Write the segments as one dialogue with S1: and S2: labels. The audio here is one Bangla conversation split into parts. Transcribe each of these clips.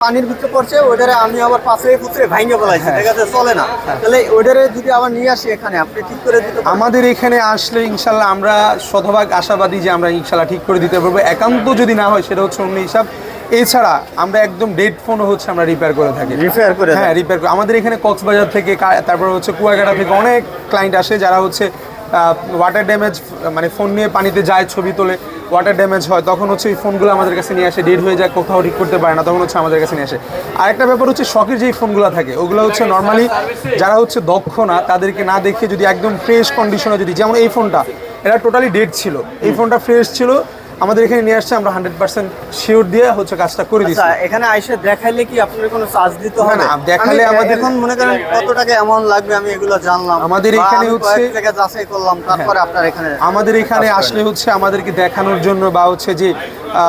S1: পানির ভিতরে পড়ছে ওইটারে আমি আবার পাশে পুত্রে ভাঙে বলাইছি
S2: হ্যাঁ।
S1: ঠিক আছে? চলে না। তাহলে ওইটারে যদি আবার নিয়ে আসি এখানে আপনি ঠিক করে দিতে
S2: আমাদের এখানে আসলে ইনশাল্লাহ আমরা শতভাগ আশাবাদী যে আমরা ইনশাল্লাহ ঠিক করে দিতে পারব। একান্ত যদি না হয় সেটা হচ্ছে অন্য হিসাব। এছাড়া আমরা একদম ডেড ফোনও হচ্ছে আমরা রিপেয়ার করে থাকি।
S1: রিপেয়ার করে
S2: হ্যাঁ রিপেয়ার করে আমাদের এখানে কক্সবাজার থেকে তারপর হচ্ছে কুয়াকাটা থেকে অনেক ক্লায়েন্ট আসে যারা হচ্ছে ওয়াটার ড্যামেজ মানে ফোন নিয়ে পানিতে যায়, ছবি তোলে ওয়াটার ড্যামেজ হয়, তখন হচ্ছে এই ফোনগুলো আমাদের কাছে নিয়ে আসে ডেড হয়ে যায়, কোথাও ঠিক করতে পারে না, তখন হচ্ছে আমাদের কাছে নিয়ে আসে। আরেকটা ব্যাপার হচ্ছে শখের যেই ফোনগুলো থাকে, ওগুলো হচ্ছে নর্মালি যারা হচ্ছে দক্ষ না, তাদেরকে না দেখে যদি একদম ফ্রেশ কন্ডিশনে যদি, যেমন এই ফোনটা এটা টোটালি ডেড ছিল। এই ফোনটা ফ্রেশ ছিল আমাদের এখানে নিয়ে আসছে আমরা হান্ড্রেড পার্সেন্ট শিওর দিয়ে হচ্ছে কাজটা করে দিচ্ছি
S1: এখানে আইসে দেখাইলে কি আপনার কোনো চার্জ দিতে হবে?
S2: না, দেখালে আমাদের-
S1: এখন মনে করেন কত টাকা এমন লাগবে আমি এগুলো জানলাম।
S2: আমাদের এখানে হচ্ছে-
S1: যাচাই করলাম তারপরে আপনার এখানে
S2: আমাদের এখানে আসলে হচ্ছে আমাদেরকে দেখানোর জন্য বা হচ্ছে যে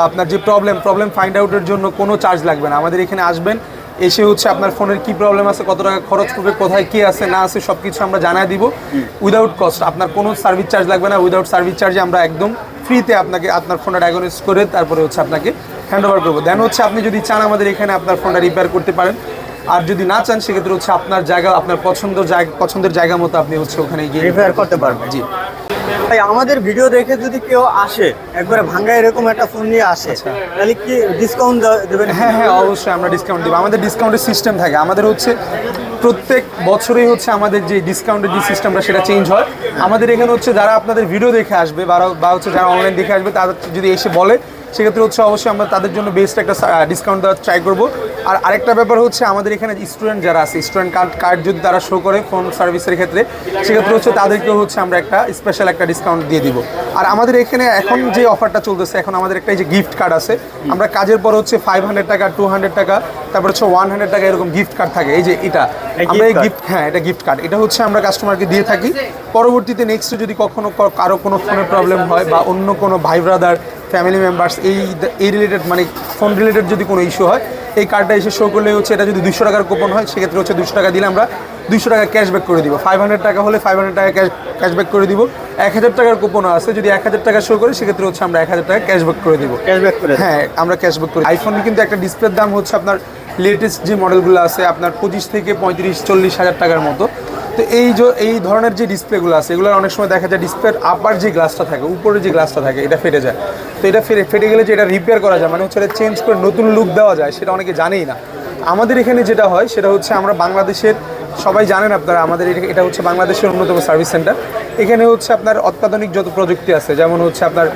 S2: আপনার যে প্রবলেম প্রবলেম ফাইন্ড আউটের জন্য কোনো চার্জ লাগবে না। আমাদের এখানে আসবেন এসে হচ্ছে আপনার ফোনের কি প্রবলেম আছে কত টাকা খরচ করবে কোথায় কি আছে না আছে সব কিছু আমরা জানাই দিব। উইদাউট কস্ট আপনার কোনো সার্ভিস চার্জ লাগবে না। উইদাউট সার্ভিস চার্জে আমরা একদম ফ্রিতে আপনাকে আপনার ফোনটা ডায়াগনোস করে তারপরে হচ্ছে আপনাকে হ্যান্ড ওভার করব। দেন হচ্ছে আপনি যদি চান আমাদের এখানে আপনার ফোনটা রিপেয়ার করতে পারেন আর যদি না চান সেক্ষেত্রে হচ্ছে আপনার জায়গা আপনার পছন্দ জায়গা পছন্দের জায়গা মতো আপনি হচ্ছে ওখানে গিয়ে
S1: রিপেয়ার করতে পারবেন।
S2: জি।
S1: ভাই আমাদের ভিডিও দেখে যদি কেউ আসে একবারে ভাঙ্গা এরকম একটা ফোন নিয়ে আসে তাহলে কি ডিসকাউন্ট দেবেন?
S2: হ্যাঁ হ্যাঁ অবশ্যই আমরা ডিসকাউন্ট দেবো। আমাদের ডিসকাউন্টের সিস্টেম থাকে। আমাদের হচ্ছে প্রত্যেক বছরেই হচ্ছে আমাদের যে ডিসকাউন্টের যে সিস্টেমটা সেটা চেঞ্জ হয়। আমাদের এখানে হচ্ছে যারা আপনাদের ভিডিও দেখে আসবে বা বা হচ্ছে যারা অনলাইন দেখে আসবে তাদের যদি এসে বলে সেক্ষেত্রে হচ্ছে অবশ্যই আমরা তাদের জন্য বেস্ট একটা ডিসকাউন্ট দেওয়ার ট্রাই করব। আর আরেকটা ব্যাপার হচ্ছে আমাদের এখানে স্টুডেন্ট যারা আছে, স্টুডেন্ট কার্ড কার্ড যদি তারা শো করে ফোন সার্ভিসের ক্ষেত্রে, সেক্ষেত্রে হচ্ছে তাদেরকেও হচ্ছে আমরা একটা স্পেশাল একটা ডিসকাউন্ট দিয়ে দিব। আর আমাদের এখানে এখন যে অফারটা চলতেছে, এখন আমাদের একটা যে গিফট কার্ড আছে, আমরা কাজের পর হচ্ছে ফাইভ হান্ড্রেড টাকা টু হান্ড্রেড টাকা, তারপর হচ্ছে ওয়ান হান্ড্রেড টাকা এরকম গিফট কার্ড থাকে। এই যে এটা আমরা এই গিফট হ্যাঁ এটা গিফট কার্ড এটা হচ্ছে আমরা কাস্টমারকে দিয়ে থাকি। পরবর্তীতে নেক্সট যদি কখনো কারও কোনো ফোনের প্রবলেম হয় বা অন্য কোনো ভাই ব্রাদার ফ্যামিলি মেম্বার্স এই এই রিলেটেড মানে ফোন রিলেটেড যদি কোনো ইস্যু হয় এই কার্ডটা এসে শো করলে হচ্ছে এটা যদি দুশো টাকার কুপন হয় সেক্ষেত্রে হচ্ছে দুশো টাকা দিলে আমরা দুশো টাকা ক্যাশব্যাক করে দিব। ফাইভ হান্ড্রেড টাকা হলে ফাইভ হান্ড্রেড টাকা ক্যাশব্যাক করে দিব। এক হাজার টাকার কুপন আছে যদি এক হাজার টাকা শো করে সেক্ষেত্রে হচ্ছে আমরা এক হাজার টাকা ক্যাশব্যাক করে দিব।
S1: ক্যাশব্যাক করে।
S2: হ্যাঁ আমরা ক্যাশব্যাক করি আইফোন কিন্তু একটা ডিসপ্লের দাম হচ্ছে আপনার লেটেস্ট যে মডেলগুলো আছে, আপনার পঁচিশ থেকে পঁয়ত্রিশ, চল্লিশ হাজার টাকার মতো। তো এই যে, এই ধরনের যে ডিসপ্লেগুলো আছে, এগুলো অনেক সময় দেখা যায় ডিসপ্লের আপার যে গ্লাসটা থাকে উপরে যে গ্লাসটা থাকে, এটা ফেটে যায়। তো এটা ফেটে ফেটে গেলে যে এটা রিপেয়ার করা যায় মানে হচ্ছে এটা চেঞ্জ করে নতুন লুক দেওয়া যায়, সেটা অনেকে জানেই না। আমাদের এখানে যেটা হয়, সেটা হচ্ছে আমরা বাংলাদেশের সবাই জানেন আপনারা, আমাদের এটা- হচ্ছে বাংলাদেশের অন্যতম সার্ভিস সেন্টার। এখানে হচ্ছে আপনার অত্যাধুনিক যত প্রযুক্তি আছে, যেমন হচ্ছে আপনার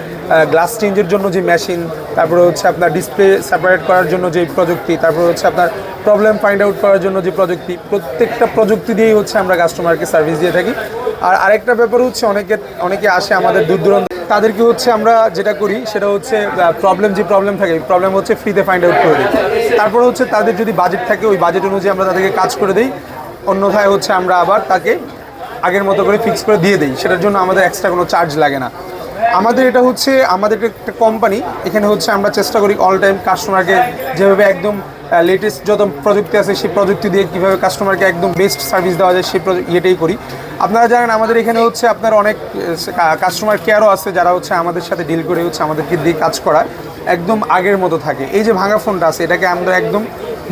S2: গ্লাস চেঞ্জের জন্য যে মেশিন তারপরে হচ্ছে আপনার ডিসপ্লে সেপারেট করার জন্য যে প্রযুক্তি, তারপরে হচ্ছে আপনার প্রবলেম ফাইন্ড আউট করার জন্য যে প্রযুক্তি, প্রত্যেকটা প্রযুক্তি দিয়েই হচ্ছে আমরা কাস্টমারকে সার্ভিস দিয়ে থাকি। আর আরেকটা ব্যাপার হচ্ছে, অনেকে অনেকে আসে আমাদের দূর দূরান্ত, তাদেরকে হচ্ছে আমরা যেটা করি, সেটা হচ্ছে প্রবলেম যে প্রবলেম থাকে প্রবলেম হচ্ছে ফ্রিতে ফাইন্ড আউট করে দিই। তারপরে হচ্ছে তাদের যদি বাজেট থাকে, ওই বাজেট অনুযায়ী আমরা তাদেরকে কাজ করে দিই। অন্যথায় হচ্ছে আমরা আবার তাকে আগের মতো করে ফিক্স করে দিয়ে দিই। সেটার জন্য আমাদের এক্সট্রা কোনো চার্জ লাগে না। আমাদের এটা হচ্ছে, আমাদের একটা কোম্পানি এখানে হচ্ছে আমরা চেষ্টা করি অল টাইম কাস্টমারকে যেভাবে একদম লেটেস্ট যত প্রযুক্তি আছে সেই প্রযুক্তি দিয়ে কীভাবে কাস্টমারকে একদম বেস্ট সার্ভিস দেওয়া যায় সেই ইয়েটাই করি। আপনারা জানেন আমাদের এখানে হচ্ছে আপনার অনেক কাস্টমার কেয়ারও আছে যারা হচ্ছে আমাদের সাথে ডিল করে হচ্ছে আমাদেরকে দিয়ে কাজ করা একদম আগের মতো থাকে। এই যে ভাঙা ফোনটা আছে, এটাকে আমরা একদম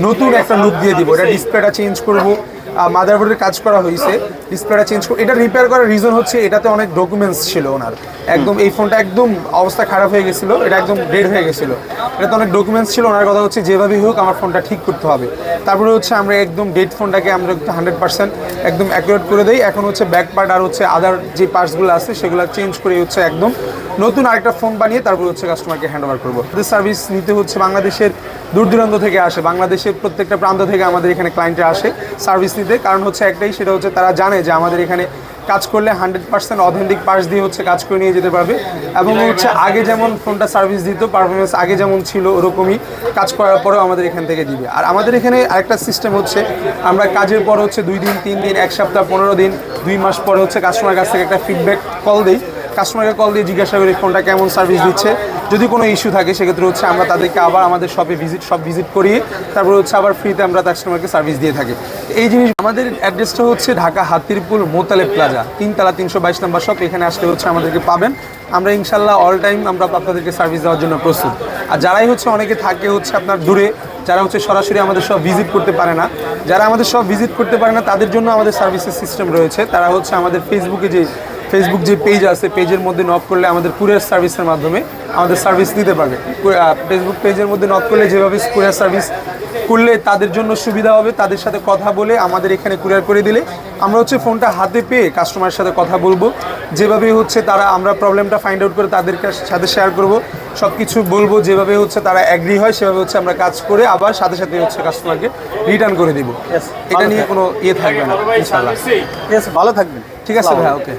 S2: নতুন একটা লুক দিয়ে দিব। এটা ডিসপ্লেটা চেঞ্জ করব মাদারবোর্ডের কাজ করা হয়েছে। ডিসপ্লেটা চেঞ্জ করে এটা রিপেয়ার করার রিজন হচ্ছে এটাতে অনেক ডকুমেন্টস ছিল ওনার। একদম এই ফোনটা একদম অবস্থা খারাপ হয়ে গেছিল, এটা একদম ডেড হয়ে গেছিল। এটাতে অনেক ডকুমেন্টস ছিল, ওনার কথা হচ্ছে যেভাবেই হোক আমার ফোনটা ঠিক করতে হবে। তারপরে হচ্ছে আমরা একদম ডেড ফোনটাকে আমরা একটু হান্ড্রেড পার্সেন্ট একদম অ্যাকুরেট করে দিই। এখন হচ্ছে ব্যাক পার্ট আর হচ্ছে আদার যে পার্টসগুলো আছে, সেগুলো চেঞ্জ করে হচ্ছে একদম নতুন আরেকটা ফোন বানিয়ে তারপর হচ্ছে কাস্টমারকে হ্যান্ড ওভার করব সার্ভিস নিতে হচ্ছে বাংলাদেশের দূর দূরান্ত থেকে আসে, বাংলাদেশের প্রত্যেকটা প্রান্ত থেকে আমাদের এখানে ক্লায়েন্টরা আসে সার্ভিস নিতে। কারণ হচ্ছে একটাই, সেটা হচ্ছে তারা জানে যে আমাদের এখানে কাজ করলে হান্ড্রেড পার্সেন্ট অথেন্টিক পার্স দিয়ে হচ্ছে কাজ করে নিয়ে যেতে পারবে। এবং হচ্ছে আগে যেমন ফোনটা সার্ভিস দিত পারফরমেন্স আগে যেমন ছিল ওরকমই কাজ করার পরেও আমাদের এখান থেকে দিবে। আর আমাদের এখানে আরেকটা সিস্টেম হচ্ছে, আমরা কাজের পর হচ্ছে দুই দিন, তিন দিন, এক সপ্তাহ, পনেরো দিন, দুই মাস পরে হচ্ছে কাস্টমার কাছ থেকে একটা ফিডব্যাক কল দিই। কাস্টমারকে কল দিয়ে জিজ্ঞাসা করি ফোনটা কেমন সার্ভিস দিচ্ছে? যদি কোনো ইস্যু থাকে, সেক্ষেত্রে হচ্ছে আমরা তাদেরকে আবার আমাদের শপে ভিজিট সব ভিজিট করিয়ে তারপর হচ্ছে আবার ফ্রিতে আমরা কাস্টমারকে সার্ভিস দিয়ে থাকি। এই জিনিস আমাদের অ্যাড্রেসটা হচ্ছে ঢাকা হাতিরপুল মোতালেব প্লাজা তিনতলা তিনশো বাইশ নম্বর শপ এখানে আসলে হচ্ছে আমাদেরকে পাবেন। আমরা ইনশাল্লাহ অল টাইম আমরা আপনাদেরকে সার্ভিস দেওয়ার জন্য প্রস্তুত। আর যারাই হচ্ছে অনেকে থাকে হচ্ছে আপনার দূরে, যারা হচ্ছে সরাসরি আমাদের সব ভিজিট করতে পারে না, যারা আমাদের সব ভিজিট করতে পারে না, তাদের জন্য আমাদের সার্ভিসের সিস্টেম রয়েছে। তারা হচ্ছে আমাদের ফেসবুকে যে ফেসবুক যে পেজ আছে পেজের মধ্যে নক করলে আমাদের কুরিয়ার সার্ভিসের মাধ্যমে আমাদের সার্ভিস দিতে পারবে। ফেসবুক পেজের মধ্যে নক করলে যেভাবে কুরিয়ার সার্ভিস করলে তাদের জন্য সুবিধা হবে তাদের সাথে কথা বলে আমাদের এখানে কুরিয়ার করে দিলে। আমরা হচ্ছে ফোনটা হাতে পেয়ে কাস্টমারের সাথে কথা বলব। যেভাবে হচ্ছে তারা আমরা প্রবলেমটা ফাইন্ড আউট করে তাদের সাথে শেয়ার করব। সব কিছু বলব যেভাবে হচ্ছে তারা অ্যাগ্রি হয় সেভাবে হচ্ছে আমরা কাজ করে আবার সাথে সাথে হচ্ছে কাস্টমারকে রিটার্ন করে দিব। এটা নিয়ে কোনো ইয়ে থাকবে না ইনশাল্লাহ
S1: ভালো থাকবেন।
S2: ঠিক আছে ভাই ওকে